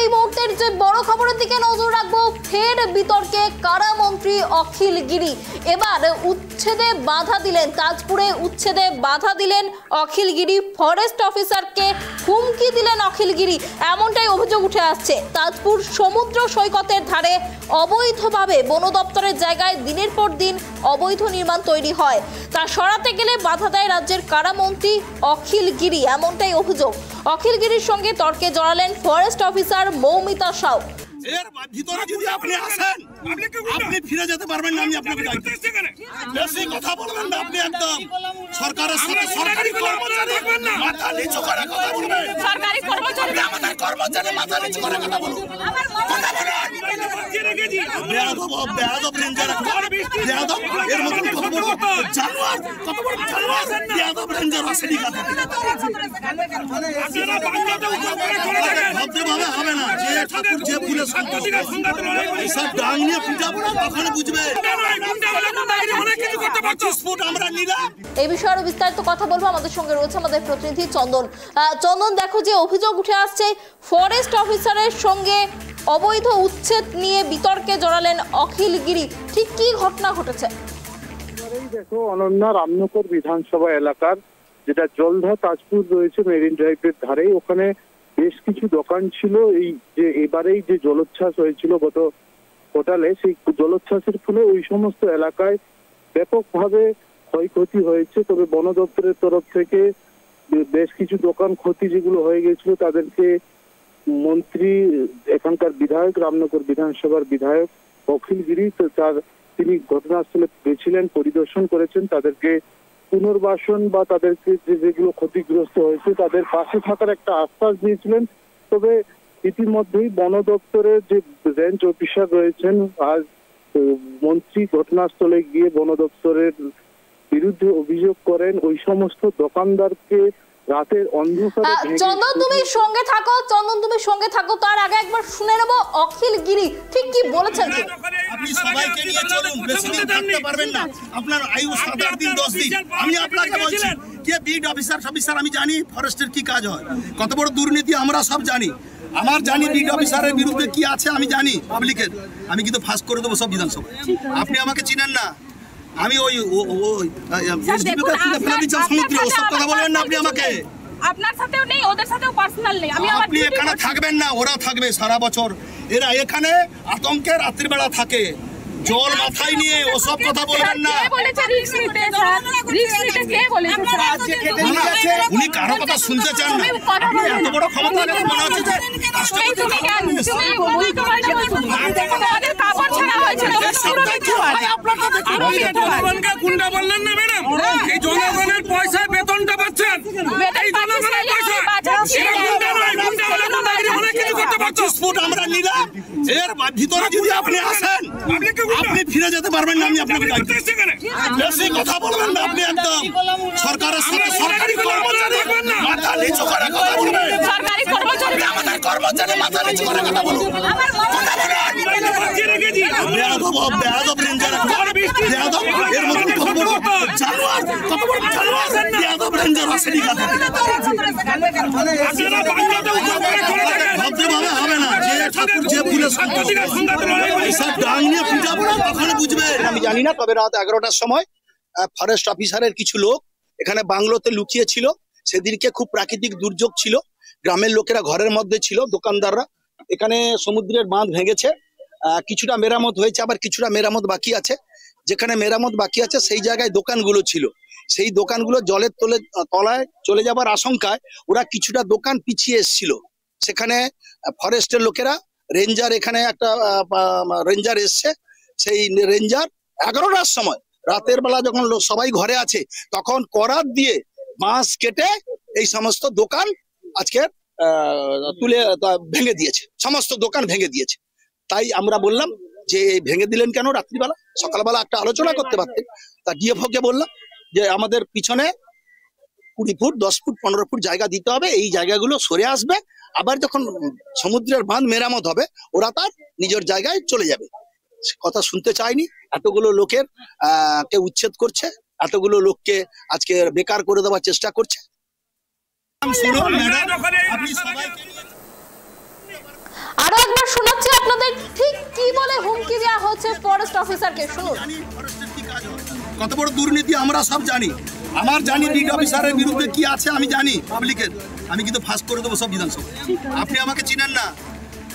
এই মুহূর্তের যে বড় খবরের দিকে নজর রাখব, ফের বিতর্কে কারামন্ত্রী অখিল গিরি? এবার উচ্ছেদে বাধা দিলেন, তাজপুরে উচ্ছেদে বাধা দিলেন অখিল গিরি। ফরেস্ট অফিসারকে হুমকি দিলেন অখিল গিরি। এমনটাই অভিযোগ উঠে আসছে। তাজপুর সমুদ্র সৈকতের ধারে অবৈধভাবে বন দপ্তরের জায়গায় দিনের পর দিন অবৈধ নির্মাণ তৈরি হয়। তা সরাতে গেলে বাধা দেয় রাজ্যের কারামন্ত্রী অখিল গিরি, এমনটাই অভিযোগ। অখিল গিরির সঙ্গে তর্কে জড়ালেন ফরেস্ট অফিসার মৌমিতা সাউ। এর ভিতরে যদি আপনি আসেন আপনি ফিরে যেতে পারবেন না আমি আপনাকে বেশি কথা বলবেন না আপনি একদম। সরকারের সাথে সরকারি কর্মচারী মাথা নিচু করে কথা বলবেন। সরকারি কর্মচারী আমাদের কর্মচারী মাথা নিচু করে কথা বলুন। কথা বলুন। বেয়াদব বেয়াদব রেঞ্জার বেয়াদব এর মতন কত বড় জানোয়ার কত বড় জানোয়ার? বেয়াদব রেঞ্জার আসেনি কথা ভদ্রভাবে হবে না যে ঠাকুর যে ফুলে সন্তুষ্ট সব ডাং নিয়ে পিটাবো না তখন বুঝবে। পঁচিশ ফুট এই বিষয়ে আরও বিস্তারিত কথা বলব। আমাদের সঙ্গে রয়েছে আমাদের প্রতিনিধি চন্দন। চন্দন দেখো যে অভিযোগ উঠে আসছে ফরেস্ট অফিসারের সঙ্গে অবৈধ উচ্ছেদ নিয়ে বিতর্কে জড়ালেন অখিল গিরি। ঠিক কি ঘটনা ঘটেছে? দেখো অনন্যা রামনগর বিধানসভা এলাকার যেটা জলধা তাজপুর রয়েছে মেরিন ড্রাইভের ধারে ওখানে বেশ কিছু দোকান ছিল। এই যে এবারেই যে জলোচ্ছ্বাস হয়েছিল গত কোটালে সেই জলোচ্ছ্বাসের ফলে ওই সমস্ত এলাকায় ব্যাপকভাবে ক্ষয়ক্ষতি হয়েছে। তবে বন দপ্তরের তরফ থেকে বেশ কিছু দোকান ক্ষতি যেগুলো হয়ে গেছিল, তাদেরকে মন্ত্রী, এখানকার বিধায়ক, রামনগর বিধানসভার বিধায়ক অখিল গিরি তার তিনি ঘটনাস্থলে গেছিলেন, পরিদর্শন করেছেন। তাদেরকে পুনর্বাসন বা তাদেরকে যেগুলো ক্ষতিগ্রস্ত হয়েছে, তাদের পাশে থাকার একটা আশ্বাস দিয়েছিলেন। তবে ইতিমধ্যেই বন দপ্তরের যে রেঞ্জ অফিসার রয়েছেন আজ মন্ত্রী ঘটনাস্থলে গিয়ে বন দপ্তরের বিরুদ্ধে অভিযোগ করেন ওই সমস্ত দোকানদারকে রাতের অন্ধকারে চন্দন তুমি সঙ্গে থাকো চন্দন তুমি সঙ্গে থাকো তার আগে একবার শুনে নেব অখিল গিরি ঠিক কি বলেছেন? আপনি সবাইকে নিয়ে চলুন বেশি দিন থাকতে পারবেন না। আপনার আয়ু সাত আট দিন দশ দিন। আমি আপনাকে বলছি কে বিড অফিসার অফিসার আমি জানি ফরেস্টের কি কাজ হয়। কত বড় দুর্নীতি আমরা সব জানি। আমার জানি বিড অফিসারের বিরুদ্ধে কি আছে আমি জানি পাবলিকের আমি কিন্তু ফাঁস করে দেবো সব বিধানসভা। আপনি আমাকে চিনেন না। আমি ওই সমুদ্রে ওসব কথা বলবেন না আপনি আমাকে। আপনার সাথেও নেই ওদের সাথেও পার্সোনাল নেই। আমি আপনি এখানে থাকবেন না ওরা থাকবে সারা বছর। এরা এখানে আতঙ্কে রাত্রিবেলা থাকে। জল মাথায় নিয়ে ওসব কথা বলবেন না উনি- উনি কারও কথা শুনতে চান না আপনি এত বড় ক্ষমতা মনে হচ্ছে যে হয়। হয়। গুন্ডা বললেন না ম্যাডাম এই জনগণের পয়সায় বেতনটা পাচ্ছেন এই জনগণের পয়সা আমরা নিলাম এর ভিতরে যদি আপনি আসেন আপনি কি গুন্ডা? আপনি ফিরে যেতে পারবেন না আমি আপনাকে? বেশি কথা বলবেন না আপনি একদম সরকারের সাথে সরকারি কর্মচারী মাথা নিচু করে কথা বলবেন সরকারি কর্মচারী আমাদের কর্মচারী মাথা নিচু করে কথা বলুন কথা হবে না আমি জানি না তবে রাত এগারোটার সময় ফরেস্ট অফিসারের কিছু লোক এখানে বাংলোতে লুকিয়ে ছিল। সেদিনকে খুব প্রাকৃতিক দুর্যোগ ছিল। গ্রামের লোকেরা ঘরের মধ্যে ছিল দোকানদাররা। এখানে সমুদ্রের বাঁধ ভেঙেছে। আহ, কিছুটা মেরামত হয়েছে আবার কিছুটা মেরামত বাকি আছে। যেখানে মেরামত বাকি আছে সেই জায়গায় দোকানগুলো ছিল। সেই দোকানগুলো জলের তলে তলায় চলে যাবার আশঙ্কায় ওরা কিছুটা দোকান পিছিয়ে এসেছিল। সেখানে ফরেস্টের লোকেরা রেঞ্জার এখানে একটা রেঞ্জার এসছে। সেই রেঞ্জার এগারোটার সময়, রাতের বেলা যখন সবাই ঘরে আছে, তখন করাত দিয়ে বাঁশ কেটে এই সমস্ত দোকান আজকে তুলে ভেঙে দিয়েছে। সমস্ত দোকান ভেঙে দিয়েছে। তাই আমরা বললাম যে ভেঙে দিলেন কেন রাত্রিবেলা? সকালবেলা একটা আলোচনা করতে পারতেন। তা ডিএফও কে বললাম যে, আমাদের পিছনে কুড়ি ফুট দশ ফুট পনেরো ফুট জায়গা দিতে হবে। এই জায়গাগুলো সরে আসবে। আবার যখন সমুদ্রের বাঁধ মেরামত হবে ওরা তার নিজের জায়গায় চলে যাবে। কথা শুনতে চায়নি। এতগুলো লোকের আহ, কে উচ্ছেদ করছে এতগুলো লোককে আজকে বেকার করে দেওয়ার চেষ্টা করছে। আপনি সবাইকে নিয়ে আপনাদের ঠিক কি বলে হুমকি দেওয়া হচ্ছে ফরেস্ট অফিসারকে শুনুন। কত বড় দুর্নীতি আমরা সব জানি। আমার জানি বিড অফিসারের বিরুদ্ধে কি আছে আমি জানি পাবলিকের আমি কিন্তু ফাঁস করে দেবো সব বিধানসভা। আপনি আমাকে চিনেন না।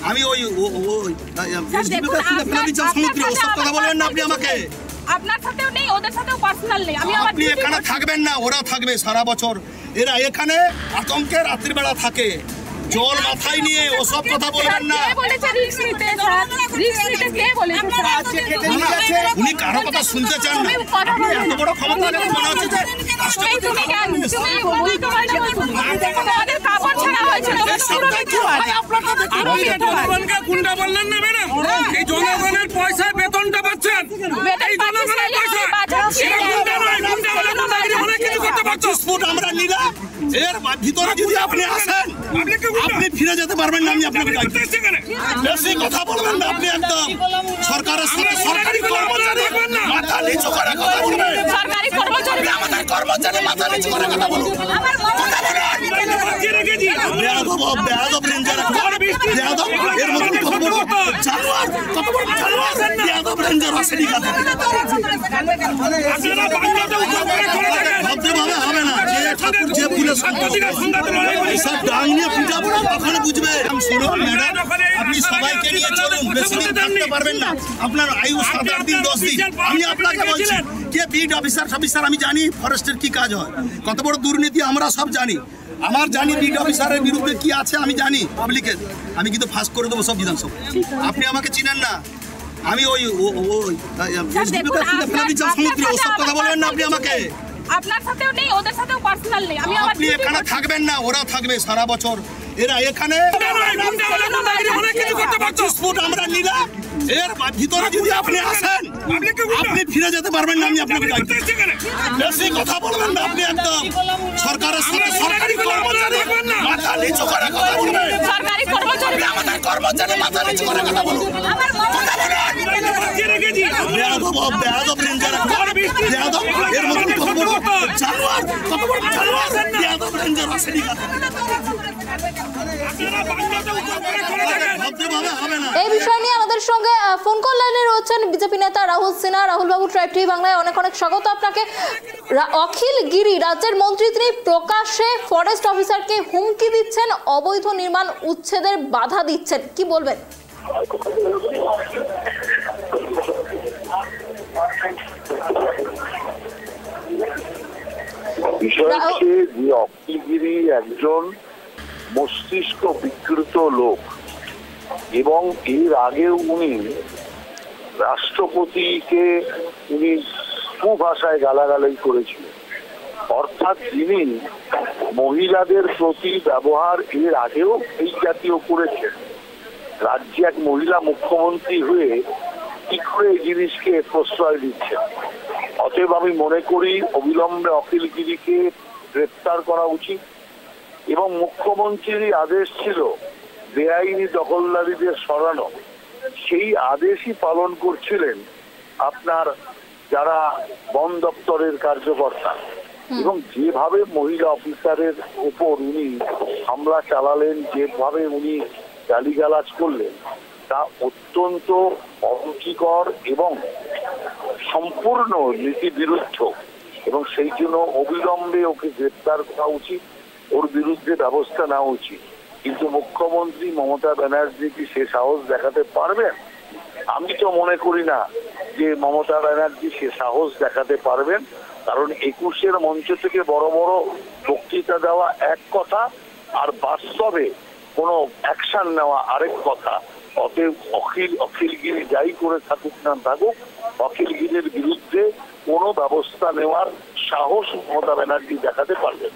আমি ওই আপনার ওসব কথা বলবেন না আপনি আমাকে। আপনার সাথেও নেই ওদের সাথেও পার্সোনাল নেই। আমি আপনি এখানে থাকবেন না ওরা থাকবে সারা বছর। এরা এখানে আতঙ্কের রাত্রিবেলা থাকে। জল মাথায় নিয়ে ওসব কথা বলবেন না। উনি কারও কথা শুনতে চান না। আপনি এত বড় ক্ষমতা তুমি মনে হচ্ছে যে এই গুন্ডা বললেন না ম্যাডাম জনগণের পয়সায় বেতনটা পাচ্ছেন। এই জনগণের পয়সা ফুট আমরা নিলাম। এর ভিতরে যদি আপনি আসেন আপনি ফিরে যেতে পারবেন না আমি আপনাকে? বেশি কথা বলবেন না আপনি একদম। সরকারের সাথে সরকারি কর্মচারী। মাথা নিচু করে কথা বলবেন। সরকারি কর্মচারী আমাদের কর্মচারী মাথা নিচু করে কথা বলুন। কথা বলুন। ঠাকুর যে ফুলের সংঘাতে লড়াই করি। সব ডাং নিয়ে পিটাবো না তখন বুঝবে। শুনুন ম্যাডাম আপনি সবাইকে নিয়ে চলুন বেশি দিন থাকতে পারবেন না। আপনার আয়ু সাত আট দিন দশ দিন। আমি আপনাকে বলছি কে বিড অফিসার অফিসার আমি জানি ফরেস্টের কি কাজ হয়। কত বড় দুর্নীতি আমরা সব জানি। আমার জানি বিড অফিসারের বিরুদ্ধে কি আছে আমি জানি পাবলিকের আমি কিন্তু ফাঁস করে দেবো সব বিধানসভা। আপনি আমাকে চিনেন না। আমি ওই ও- ও- ওই সমুদ্রে ওসব কথা বলবেন না আপনি আমাকে। আপনার সাথেও নেই ওদের সাথেও পার্সোনাল নেই। আমি আমার আপনি এখানে থাকবেন না ওরা থাকবে সারা বছর। এরা এখানে ফুট আমরা নিলাম এর ভিতরে যদি আপনি আসেন। আপনি ফিরে যেতে পারবেন না আমি আপনাকে? বেশি কথা বলবেন না আপনি একদম সরকারের সাথে সরকারি সরকারি কর্মচারী। মাথা নিচু করে কথা বলবেন। সরকারি কর্মচারী আমাদের কর্মচারী মাথা নিচু করে কথা বলুন। আমার কথা বলুন। আমি রেখেছি বেয়াদব বেয়াদব রেঞ্জার। বেয়াদব এর মতন কত বড় এই বিষয় নিয়ে আমাদের সঙ্গে ফোন কল লাইনে রয়েছেন বিজেপি নেতা রাহুল সিনহা রাহুল বাবু ট্রাইব টিভি বাংলায় অনেক অনেক স্বাগত আপনাকে। অখিল গিরি রাজ্যের মন্ত্রী তিনি প্রকাশ্যে ফরেস্ট অফিসারকে হুমকি দিচ্ছেন, অবৈধ নির্মাণ উচ্ছেদের বাধা দিচ্ছেন, কি বলবেন? যে অখিলগিরি একজন মস্তিষ্ক বিকৃত লোক। এবং এর আগেও উনি রাষ্ট্রপতিকে উনি কুভাষায় গালাগালাই করেছিলেন। অর্থাৎ তিনি মহিলাদের প্রতি ব্যবহার এর আগেও এই জাতীয় করেছেন। রাজ্যে এক মহিলা মুখ্যমন্ত্রী হয়ে কি করে এই জিনিসকে প্রশ্রয় দিচ্ছেন অতএব আমি মনে করি অবিলম্বে অখিলগিরিকে গ্রেপ্তার করা উচিত এবং মুখ্যমন্ত্রীর আদেশ ছিল বেআইনি দখলদারিদের সরানো। সেই আদেশই পালন করছিলেন আপনার যারা বন দপ্তরের কার্যকর্তা। এবং যেভাবে মহিলা অফিসারের উপর উনি হামলা চালালেন যেভাবে উনি গালিগালাজ করলেন তা অত্যন্ত অরুচিকর এবং সম্পূর্ণ নীতি বিরুদ্ধ এবং সেই জন্য অবিলম্বে ওকে গ্রেপ্তার করা উচিত। ওর বিরুদ্ধে ব্যবস্থা নেওয়া উচিত। কিন্তু মুখ্যমন্ত্রী মমতা ব্যানার্জি কি সে সাহস দেখাতে পারবেন? আমি তো মনে করি না যে মমতা ব্যানার্জি সে সাহস দেখাতে পারবেন। কারণ একুশের মঞ্চ থেকে বড় বড় বক্তৃতা দেওয়া এক কথা আর বাস্তবে কোনো অ্যাকশন নেওয়া আরেক কথা। অতএব অখিল, অখিলগিরি যাই করে থাকুক না থাকুক, অখিলগিরির বিরুদ্ধে কোনো ব্যবস্থা নেওয়ার সাহস মমতা ব্যানার্জি দেখাতে পারবেন।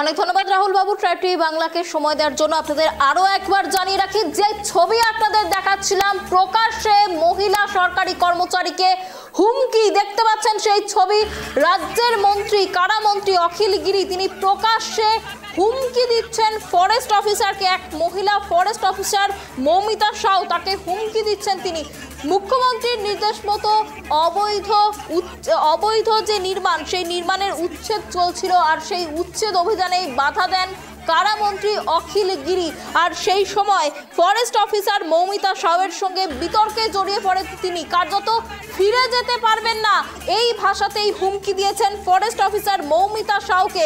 অনেক ধন্যবাদ রাহুল বাবু ট্রাইব টিভি বাংলাকে সময় দেওয়ার জন্য আপনাদের আরও একবার জানিয়ে রাখি, যে ছবি আপনাদের দেখাচ্ছিলাম, প্রকাশ্যে মহিলা সরকারি কর্মচারীকে হুমকি দেখতে পাচ্ছেন সেই ছবি। রাজ্যের মন্ত্রী, কারামন্ত্রী অখিল গিরি, তিনি প্রকাশ্যে হুমকি দিচ্ছেন ফরেস্ট অফিসারকে। এক মহিলা ফরেস্ট অফিসার, মৌমিতা সাউ, তাকে হুমকি দিচ্ছেন তিনি। মুখ্যমন্ত্রীর নির্দেশ মতো অবৈধ অবৈধ যে নির্মাণ, সেই নির্মাণের উচ্ছেদ চলছিল আর সেই উচ্ছেদ অভিযানে বাধা দেন কারামন্ত্রী অখিল গিরি। আর সেই সময় ফরেস্ট অফিসার মৌমিতা সাউয়ের সঙ্গে বিতর্কে জড়িয়ে পড়ে তিনি। কার্যত ফিরে যেতে পারবেন না। এই ভাষাতেই হুমকি দিয়েছেন ফরেস্ট অফিসার মৌমিতা সাউকে।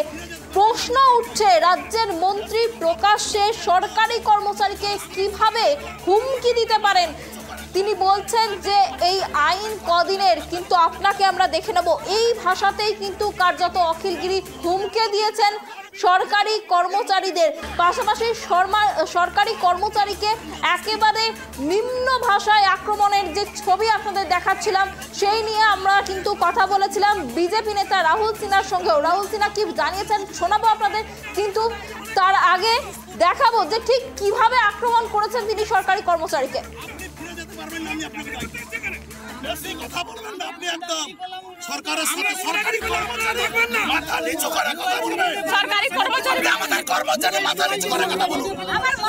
প্রশ্ন উঠছে, রাজ্যের মন্ত্রী প্রকাশ্যে সরকারি কর্মচারীকে কীভাবে হুমকি দিতে পারেন? তিনি বলছেন যে, এই আইন কদিনের, কিন্তু আপনাকে আমরা দেখে নেব। এই ভাষাতেই কিন্তু কার্যত অখিলগিরি হুমকে দিয়েছেন সরকারি কর্মচারীদের, পাশাপাশি সরকারি কর্মচারীকে একেবারে নিম্ন ভাষায় আক্রমণের যে ছবি আপনাদের দেখাচ্ছিলাম, সেই নিয়ে আমরা কিন্তু কথা বলেছিলাম বিজেপি নেতা রাহুল সিনহার সঙ্গেও। রাহুল সিনহা কি জানিয়েছেন শোনাবো আপনাদের, কিন্তু তার আগে দেখাবো যে ঠিক কীভাবে আক্রমণ করেছেন তিনি সরকারি কর্মচারীকে। ফিরে যেতে পারবেন না, আমি আপনাকে দায়িত্ব দিচ্ছি। বেশি কথা না আপনি একদম। সরকারের সাথে সরকারি কর্মচারী মাথা নিচু করে কথা বলবেন। সরকারি কর্মচারী আমাদের কর্মচারী মাথা নিচু করে কথা বলুন।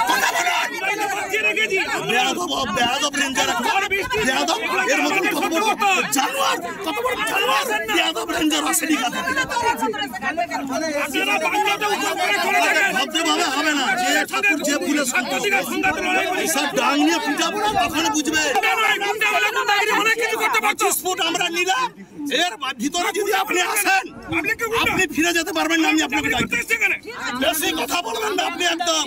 কথা হবে না যে ঠাকুর যে ফুলে সব ডাং নিয়ে পিটাবো না তখন বুঝবে? আমরা নিলাম। এর ভিতরে যদি আপনি আসেন আপনি ফিরে যেতে পারবেন না আমি আপনাকে বেশি কথা বলবেন না আপনি একদম।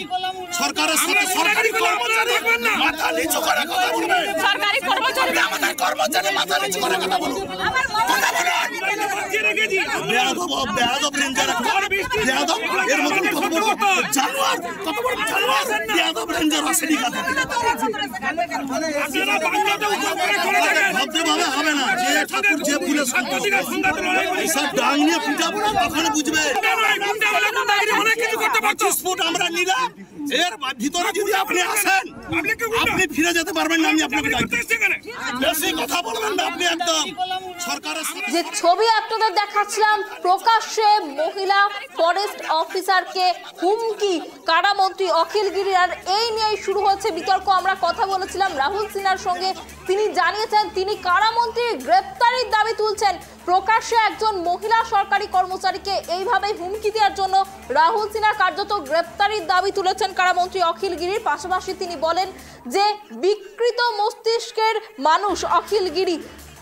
সরকারের সাথে সরকারি কর্মচারী মাথা নিচু করে কথা বলবেন সরকারি কর্মচারী। আমাদের কর্মচারী মাথা নিচু করে কথা বলুন। কথা বলুন। বেয়াদব বেয়াদব রেঞ্জার বেয়াদব এর মতন কত বড় জানোয়ার কত বড় জানোয়ার? বেয়াদব রেঞ্জার আসেনি কথা ভদ্রভাবে হবে না। যে ঠাকুর যে ফুলে সব ডাং নিয়ে পিটাবো না তখন বুঝবে পঁচিশ ফুট আমরা নিলাম। এর ভিতরে যদি আপনি আসেন আপনি ফিরে যেতে পারবেন না আমি আপনাকে বেশি কথা বলবেন না আপনি একদম। সরকারের যে ছবি আপনাদের দেখাচ্ছিলাম প্রকাশ্যে মহিলা ফরেস্ট অফিসারকে হুমকি। কারামন্ত্রী অখিল গিরি আর এই নিয়েই শুরু হচ্ছে বিতর্ক। আমরা কথা বলেছিলাম রাহুল সিনহার সঙ্গে। তিনি জানিয়েছেন তিনি কারামন্ত্রীর গ্রেপ্তারির দাবি তুলছেন। প্রকাশ্যে একজন মহিলা সরকারি কর্মচারীকে এইভাবে হুমকি দেওয়ার জন্য রাহুল সিনহা কার্যত গ্রেপ্তারির দাবি তুলেছেন কারামন্ত্রী অখিল গিরির। পাশাপাশি তিনি বলেন যে, বিকৃত মস্তিষ্কের মানুষ অখিল গিরি,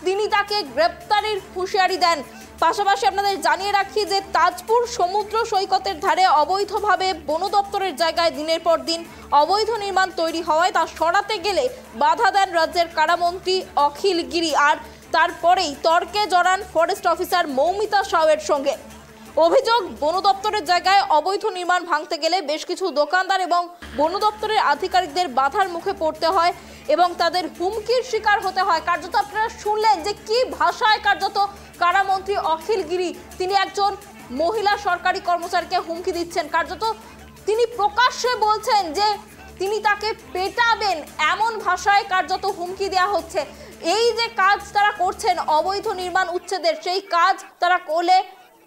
তিনি তাকে গ্রেপ্তারির হুঁশিয়ারি দেন। পাশাপাশি আপনাদের জানিয়ে রাখি যে, তাজপুর সমুদ্র সৈকতের ধারে অবৈধভাবে বন দপ্তরের জায়গায় দিনের পর দিন অবৈধ নির্মাণ তৈরি হওয়ায় তা সরাতে গেলে বাধা দেন রাজ্যের কারামন্ত্রী অখিল গিরি। আর তারপরেই তর্কে জড়ান ফরেস্ট অফিসার মৌমিতা সাউয়ের সঙ্গে। অভিযোগ, বন দপ্তরের জায়গায় অবৈধ নির্মাণ ভাঙতে গেলে বেশ কিছু দোকানদার এবং বন দপ্তরের আধিকারিকদের বাধার মুখে পড়তে হয় এবং তাদের হুমকির শিকার হতে হয়। কার্যত আপনারা শুনলেন যে কি ভাষায় কার্যত কারামন্ত্রী অখিল গিরি, তিনি একজন মহিলা সরকারি কর্মচারীকে হুমকি দিচ্ছেন। কার্যত তিনি প্রকাশ্যে বলছেন যে তিনি তাকে পেটাবেন, এমন ভাষায় কার্যত হুমকি দেওয়া হচ্ছে। এই যে কাজ তারা করছেন, অবৈধ নির্মাণ উচ্ছেদের, সেই কাজ তারা করলে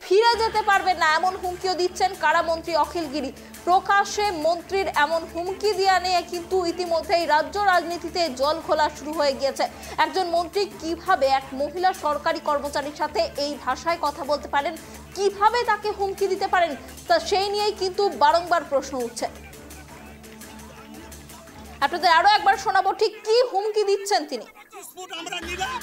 ফিরে যেতে পারবে না, এমন হুমকিও দিচ্ছেন কারামন্ত্রী অখিল গিরি। প্রকাশ্যে মন্ত্রীর এমন হুমকি দেওয়া নিয়ে কিন্তু ইতিমধ্যেই রাজ্য রাজনীতিতে জল খোলা শুরু হয়ে গিয়েছে। একজন মন্ত্রী কীভাবে এক মহিলা সরকারি কর্মচারীর সাথে এই ভাষায় কথা বলতে পারেন, কীভাবে তাকে হুমকি দিতে পারেন, তা সেই নিয়েই কিন্তু বারংবার প্রশ্ন উঠছে। আপনাদের আরও একবার শোনাবো, ঠিক কি হুমকি দিচ্ছেন তিনি? পঁচিশ ফুট আমরা নিলাম